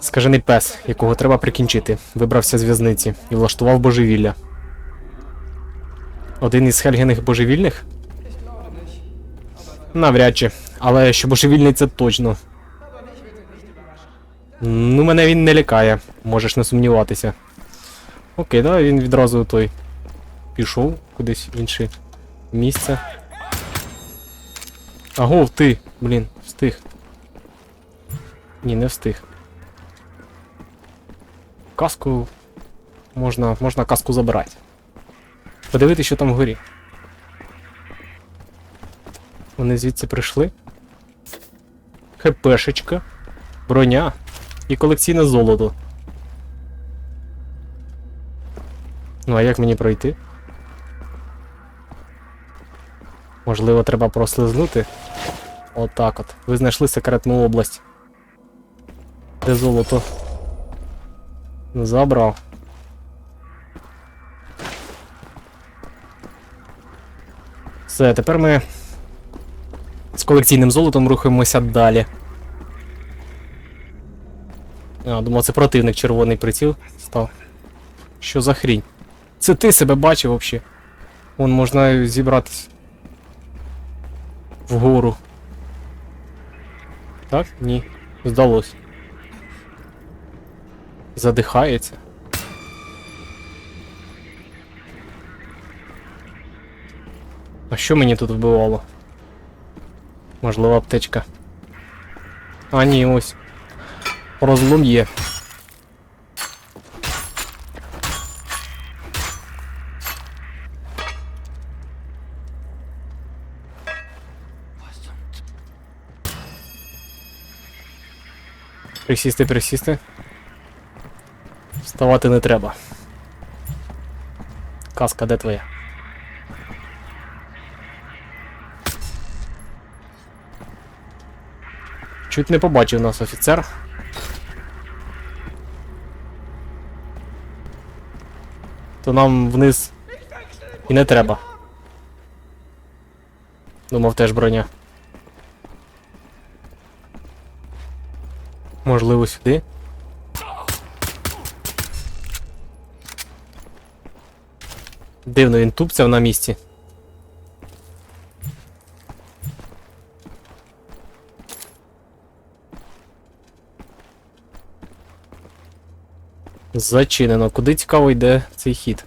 Скажений пес, якого треба прикінчити, вибрався з в'язниці і влаштував божевілля. Один із Хельгених божевільних? Навряд чи. Але що божевільний це точно. Ну, мене він не лякає, можеш не сумніватися. Окей, давай він відразу той пішов кудись в інше місце. Агов, ти, блін, встиг. Ні, не встиг. Каску. Можна, можна каску забирати. Подивитися, що там вгорі. Вони звідси прийшли. ХПшечка. Броня і колекційне золото. Ну, а як мені пройти? Можливо, треба прослизнути? Отак от. Ви знайшли секретну область. Де золото? Забрав. Все, тепер ми з колекційним золотом рухаємося далі. А, думав, це противник червоний приціл став. Що за хрінь? Це ти себе бачив взагалі? Вон можна зібратись. Вгору. Так? Ні. Здалось. Задихається. А що мені тут вбивало? Можливо, аптечка. А, ні, ось. Розлом є. Присісти, присісти. Вставати не треба. Каска, де твоя? Чуть не побачив нас офіцер. То нам вниз і не треба. Думав теж броня. Можливо, сюди. Дивно, він тупцяв на місці. Зачинено. Куди цікаво йде цей хід?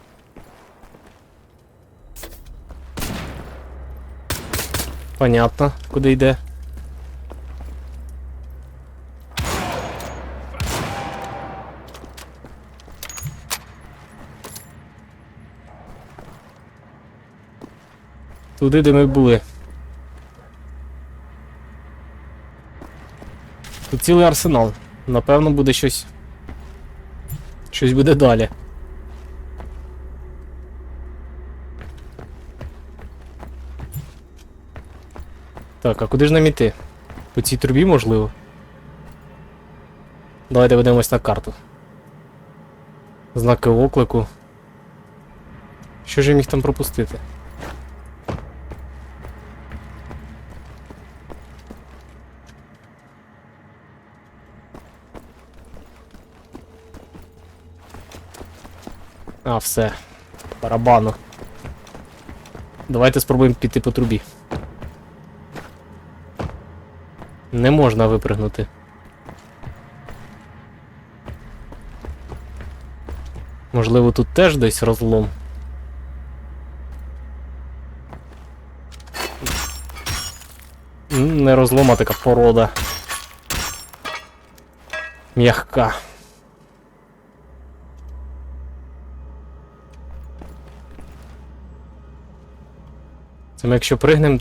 Понятно, куди йде. Туди, де ми були. Тут цілий арсенал. Напевно, буде щось. Щось буде далі. Так, а куди ж нам іти? По цій трубі можливо? Давайте ведемось на карту. Знаки оклику. Що ж я міг там пропустити? А, все. Барабану. Давайте спробуємо піти по трубі. Не можна випригнути. Можливо, тут теж десь розлом. Не розлом, а така порода. М'ягка. Це ми якщо пригнемо.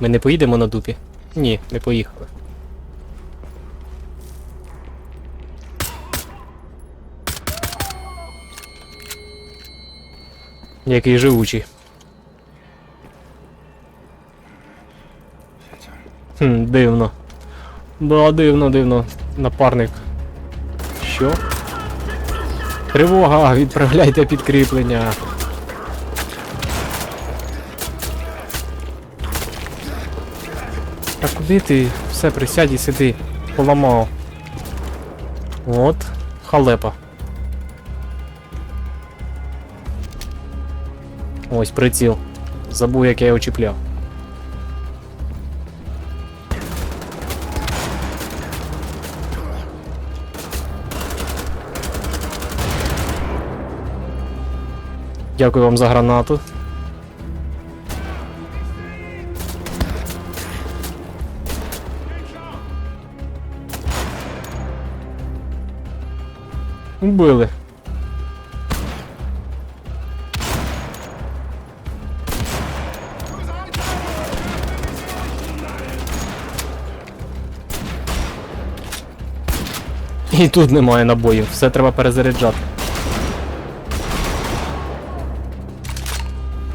Ми не поїдемо на дупі? Ні, не поїхали. Який живучий. Хм, дивно. Да, дивно, дивно. Напарник. Що? Тривога! Відправляйте підкріплення. А куди ти? Все, присядь і сиди. поламав. От, халепа. Ось приціл. Забув, як я його чіпляв. Дякую вам за гранату. Убили. І тут немає набоїв, все треба перезаряджати.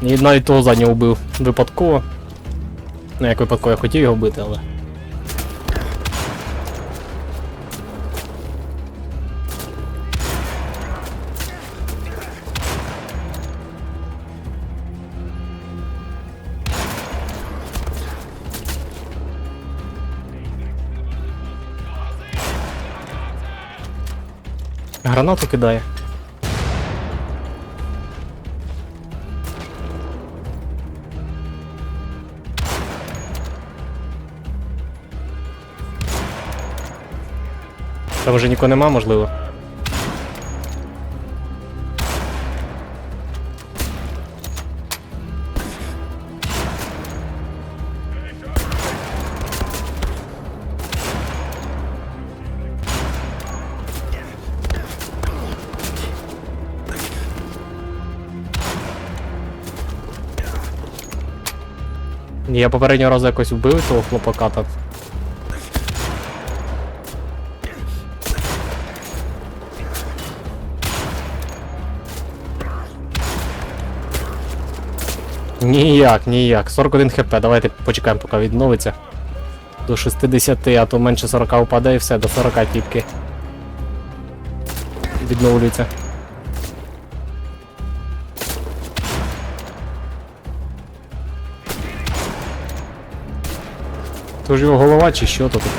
І навіть того заднього вбив випадково. Ну як випадково я хотів його вбити, але. Гранату кидає. Там вже нікого нема, можливо. Я попереднього разу якось вбив того хлопака там. Ніяк, ніяк. 41 хп, давайте почекаємо, поки відновиться. До 60, а то менше 40 упаде і все, до 40 тільки. Відновлюється. То ж його голова чи що то таке?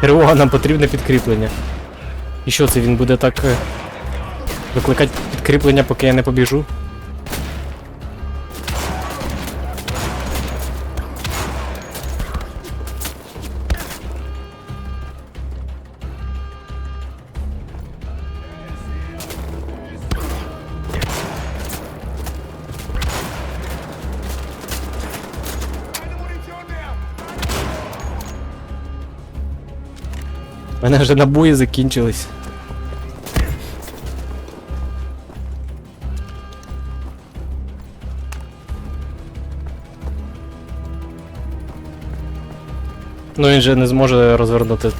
Тривога, нам потрібне підкріплення. І що це він буде так е, викликати підкріплення, поки я не побіжу? У мене вже набої закінчились. Ну він же не зможе розвернути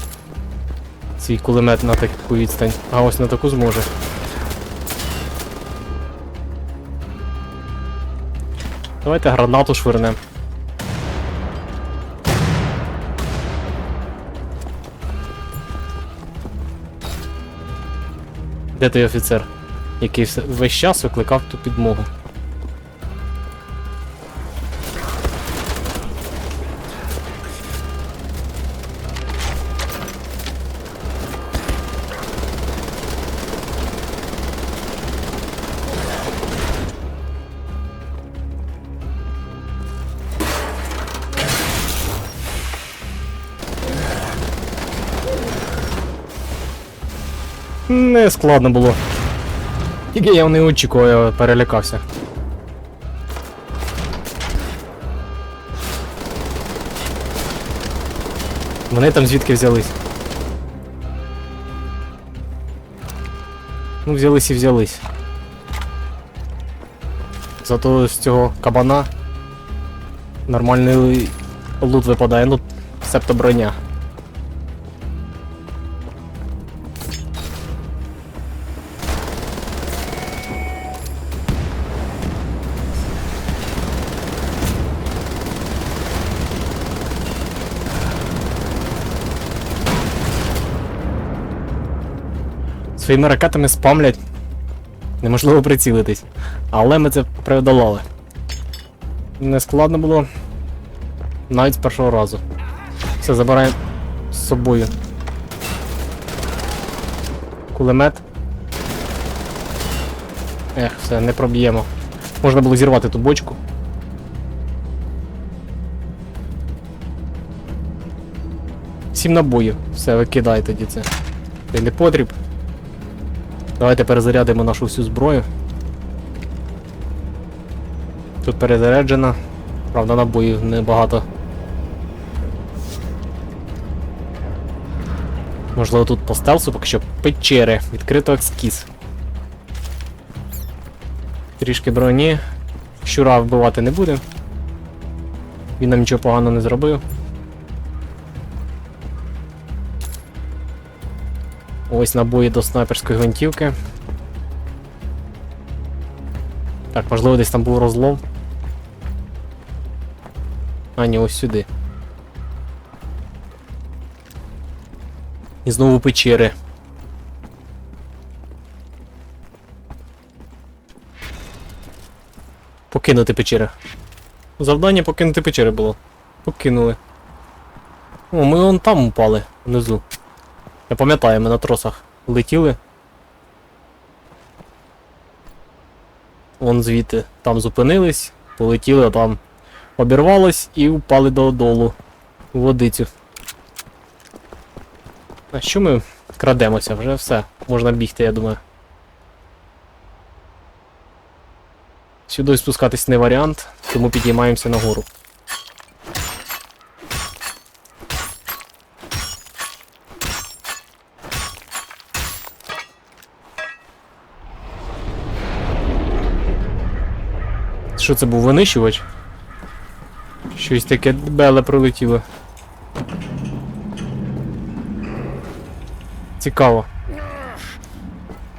свій кулемет на таку відстань, а ось на таку зможе. Давайте гранату швирнем. Де той офіцер, який весь час викликав ту підмогу? Не складно було. Тільки я не очікував, я перелякався. Вони там звідки взялись? Ну, взялись і взялись. Зато з цього кабана нормальний лут випадає, ну, себто броня. Своїми ракетами спамлять. Неможливо прицілитись. Але ми це преодолали. Не складно було. Навіть з першого разу. Все, забираємо з собою. Кулемет. Ех, все, не проб'ємо. Можна було зірвати ту бочку. Сім набоїв. Все, викидай тоді це. Це не потріб. Давайте перезарядимо нашу всю зброю. Тут перезаряджена. Правда, набоїв небагато. Можливо, тут по стелсу поки що печери. Відкрито екскіз. Трішки броні. Щура вбивати не буде. Він нам нічого поганого не зробив. Ось набої до снайперської гвинтівки. Так, можливо, десь там був розлом. А, ні, ось сюди. І знову печери. Покинути печери. Завдання покинути печери було. Покинули. О, ми вон там упали, внизу. Я пам'ятаю, ми на тросах летіли. Вон звідти. Там зупинились, полетіли, а там обірвалось і впали додолу. У водицю. А що ми крадемося? Вже все. Можна бігти, я думаю. Сюди спускатись не варіант, тому підіймаємося нагору. Що це був винищувач? Щось таке беле пролетіло. Цікаво.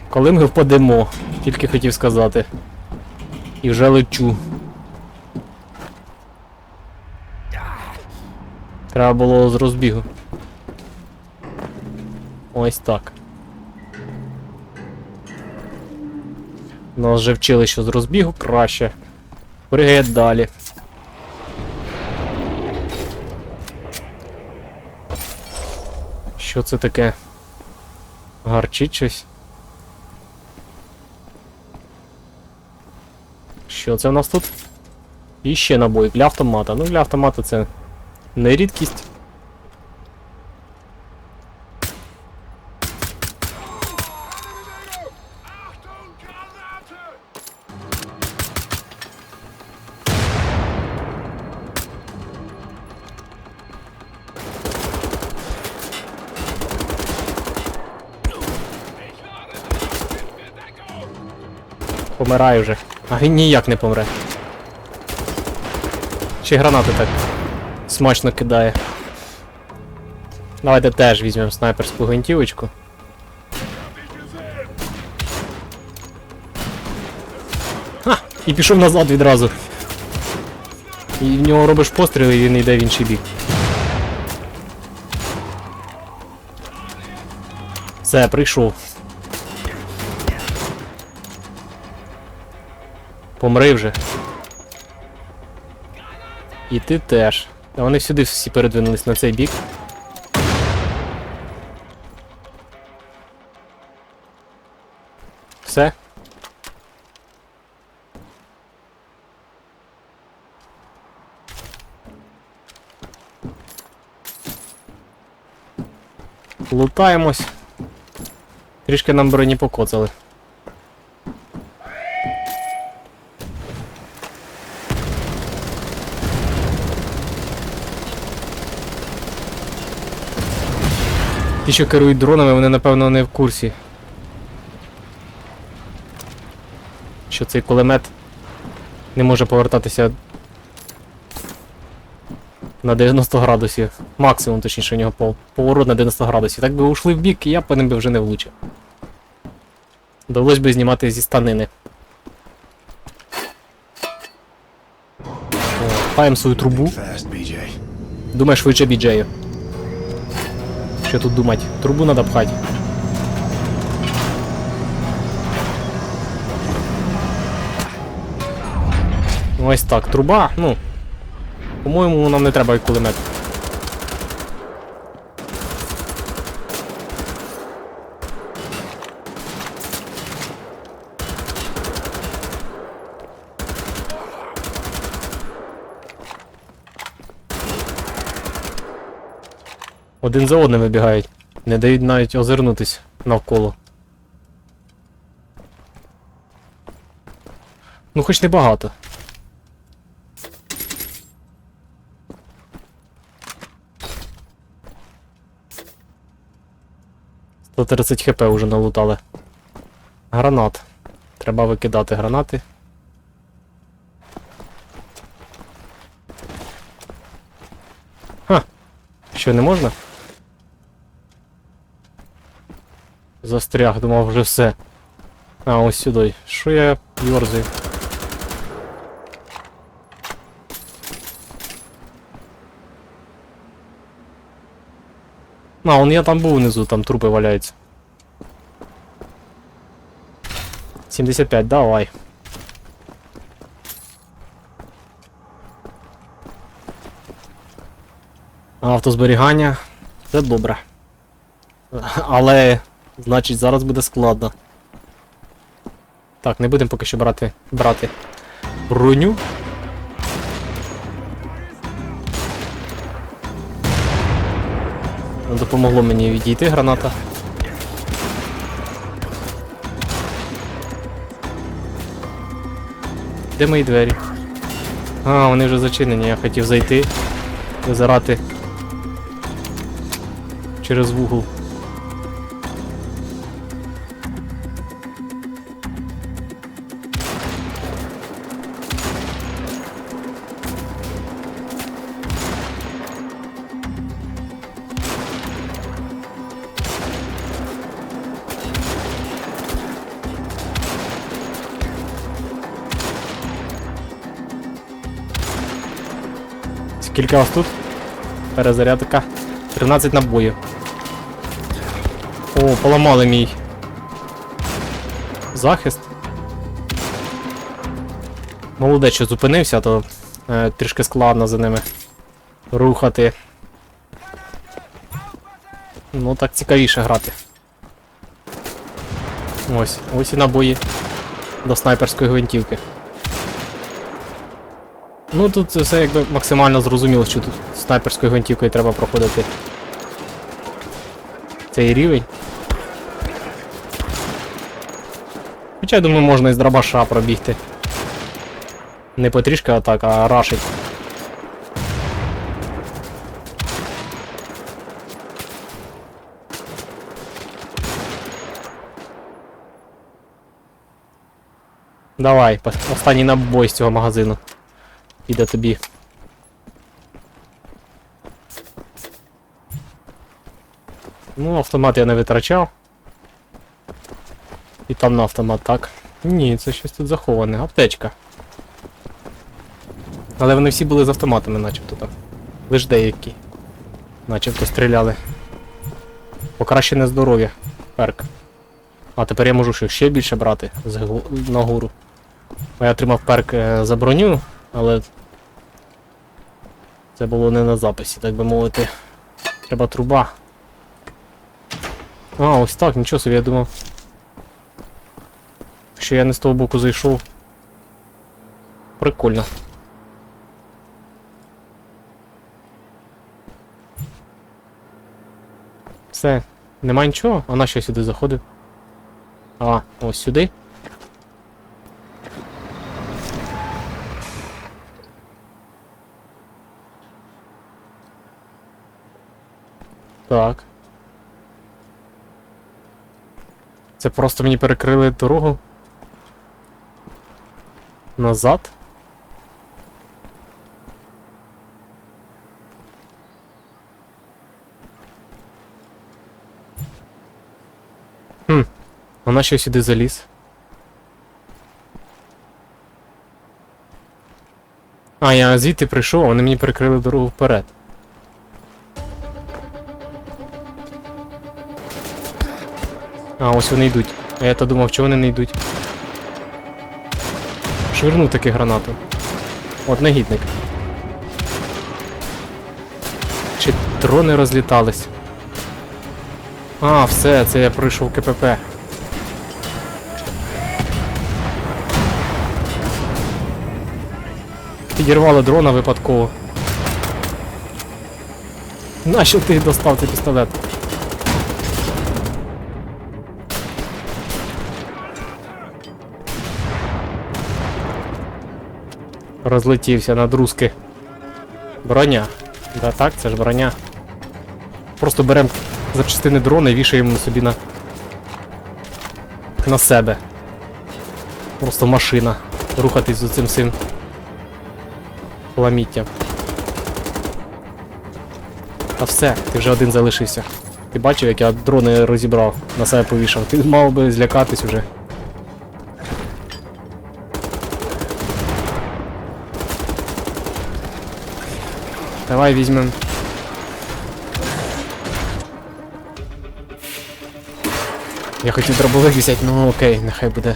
Коли ми впадемо, тільки хотів сказати. І вже лечу. Треба було з розбігу. Ось так. Нас вже вчили, що з розбігу краще. Пригає далі. Що це таке? Гарчить щось. Що це в нас тут? І ще набої для автомата. Ну, для автомата це не рідкість. Помирає вже. А він ніяк не помре. Ще гранати так смачно кидає. Давайте теж візьмемо снайперську гвинтівочку. Ха! І пішов назад відразу. І в нього робиш постріл і він йде в інший бік. Все, прийшов. Помри вже. І ти теж. А вони сюди всі передвинулись на цей бік. Все. Лутаємось. Трішки нам броні покоцали. Ті, що керують дронами, вони напевно не в курсі. Що цей кулемет не може повертатися на 90 градусів. Максимум, точніше, у нього поворот на 90 градусів. Так би ушли в бік, і я по ним би вже не влучив. Довелось би знімати зі станини. О, Паємо свою трубу. Думай швидше біджею. Що тут думати? Трубу треба пхати. Ну, ось так, труба, ну. По-моєму, нам не треба кулемет. Один за одним вибігають. Не дають навіть озирнутись навколо. Ну, хоч не багато. Сто 30 хп вже налутали. Гранат. Треба викидати гранати. Ха. Що, не можна? Застряг, думав вже все. А, ось сюди. Що я йорзаю? А, он я там був внизу, там трупи валяються. 75, давай. Автозберігання. Це добре. Але, значить, зараз буде складно. Так, не будемо поки що брати. брати броню. Допомогло мені відійти граната. Де мої двері? А, вони вже зачинені, я хотів зайти. Зарати через вугол. Скільки вас тут? Перезарядка. 13 набоїв. О, поламали мій. Захист. Молодець, що зупинився, то е, трішки складно за ними рухати. Ну так цікавіше грати. Ось, ось і набої до снайперської гвинтівки. Ну тут все якби максимально зрозуміло, що тут снайперською гвинтівкою треба проходити цей рівень. Хоча я думаю, можна із дробаша пробігти. Не потрішки атак, а рашить. Давай, останній набой з цього магазину. Піде тобі. Ну, автомат я не витрачав. І там на автомат, так. Ні, це щось тут заховане. Аптечка. Але вони всі були з автоматами, начебто там. Лиш деякі. Начебто стріляли. Покращене здоров'я. Перк. А тепер я можу ще- більше брати з нагору. Я отримав перк е, за броню, але це було не на записі, так би мовити. Треба труба. А, ось так, нічого собі, я думав. Що я не з того боку зайшов. Прикольно. Все, нема нічого, а що сюди заходив? А, ось сюди. Так. Це просто мені перекрили дорогу. Назад. Хм, вона ще сюди заліз. А, я звідти прийшов, вони мені перекрили дорогу вперед. А, ось вони йдуть. А я то думав, чого вони не йдуть. Швирнув таки гранату. От негідник. Чи дрони розлітались? А, все, це я пройшов КПП. Підірвали дрона випадково. Нащо ти достав цей пістолет? Розлетівся на друзки. Броня. Да так, це ж броня. Просто беремо запчастини дрона і вішаємо собі на. на себе. Просто машина. Рухатись з цим всім. Ламіттям. Та все, ти вже один залишився. Ти бачив, як я дрони розібрав, на себе повішав. Ти мав би злякатись уже. Давай візьмем. Я хотів дробовик взяти, ну окей, нехай буде.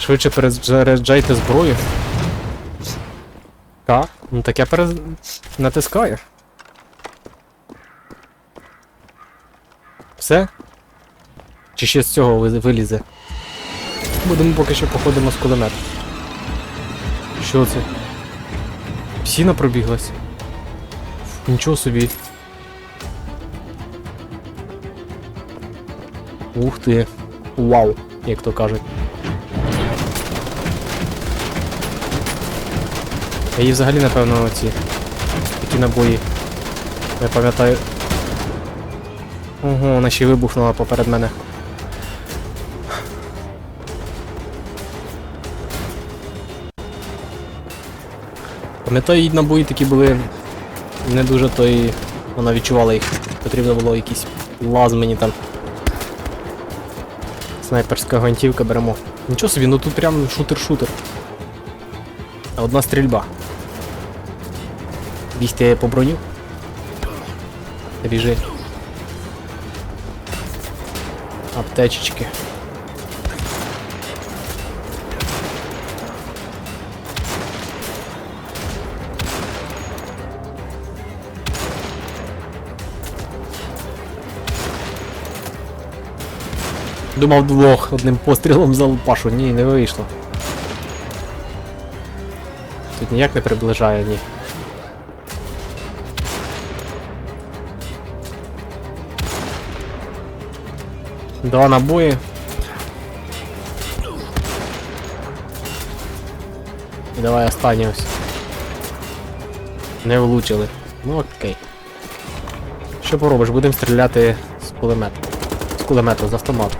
Швидше перезаряджайте зброю. Так, ну так я перез... натискаю. Все? Чи ще з цього вилізе? Будемо поки що походимо з кулемет. Що це? Псіна пробіглась. Нічого собі. Ух ти. Вау, як то кажуть. Я її взагалі, напевно, ці такі набої. Я пам'ятаю. Ого, вона ще й вибухнула поперед мене. Пам'ятаю, її набої такі були не дуже то і вона відчувала їх. Потрібно було якийсь лаз мені там. Снайперська гвинтівка беремо. Нічого собі, ну тут прям шутер-шутер. Одна стрільба. Бігти по броню. Біжи. Аптечечки. Думав двох одним пострілом залупашу. Ні, не вийшло. Тут ніяк не приближає, ні. Два набої. І давай останній ось. Не влучили. Ну окей. Що поробиш? Будемо стріляти з кулемету. З кулемету, з автомату.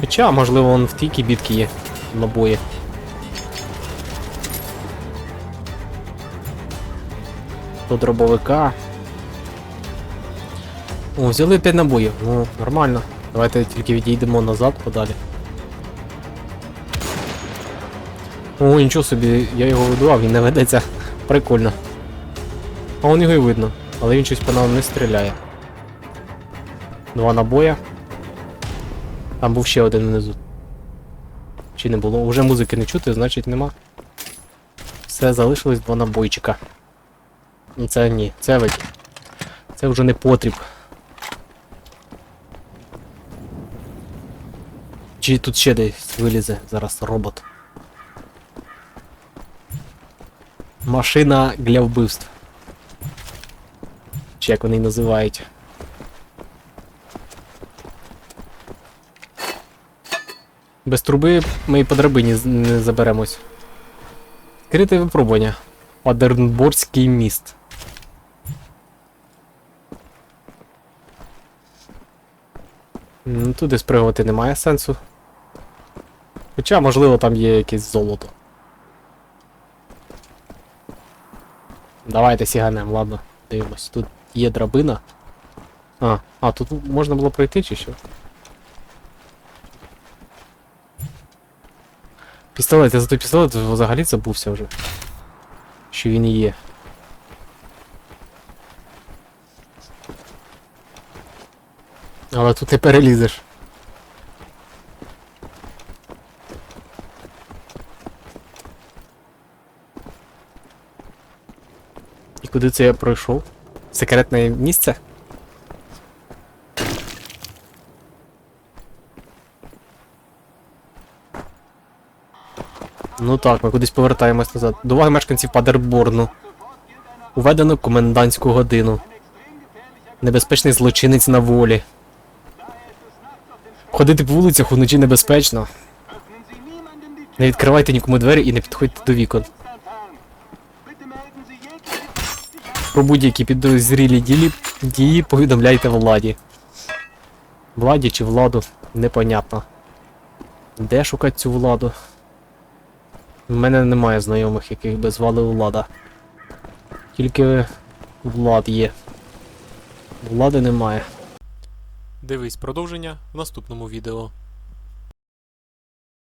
Хоча, можливо, вон в тій кібітки є набої. До дробовика. О, взяли 5 набоїв. Ну, нормально. Давайте тільки відійдемо назад подалі. О, нічого собі, я його веду, а він не ведеться. Прикольно. А он його і видно. Але він щось по нам не стріляє. Два набоя. Там був ще один внизу. Чи не було? Уже музики не чути, значить нема. Все, залишилось два набойчика. Це ні, це ведь. Це вже не потріб. Чи тут ще десь вилізе зараз робот? Машина для вбивств. Чи як вони її називають? Без труби ми і по драбині не заберемось. Відкрите випробування. Одернборський міст. М, Туди спригувати немає сенсу. Хоча, можливо, там є якесь золото. Давайте сіганем, ладно, дивимось. Тут є драбина. А, а, тут можна було пройти чи що? Пістолет, я за той пістолет взагалі забувся вже. Що він є. Але тут не перелізеш. Куди це я пройшов? Секретне місце? Ну так, ми кудись повертаємось назад. До уваги мешканців Падерборну. Уведено комендантську годину. Небезпечний злочинець на волі. Ходити по вулицях уночі небезпечно. Не відкривайте нікому двері і не підходьте до вікон. Про будь-які підозрілі ділі, дії повідомляйте владі. Владі чи владу? Непонятно. Де шукати цю владу? У мене немає знайомих, яких би звали Влада. Тільки Влад є. Влади немає. Дивись продовження в наступному відео.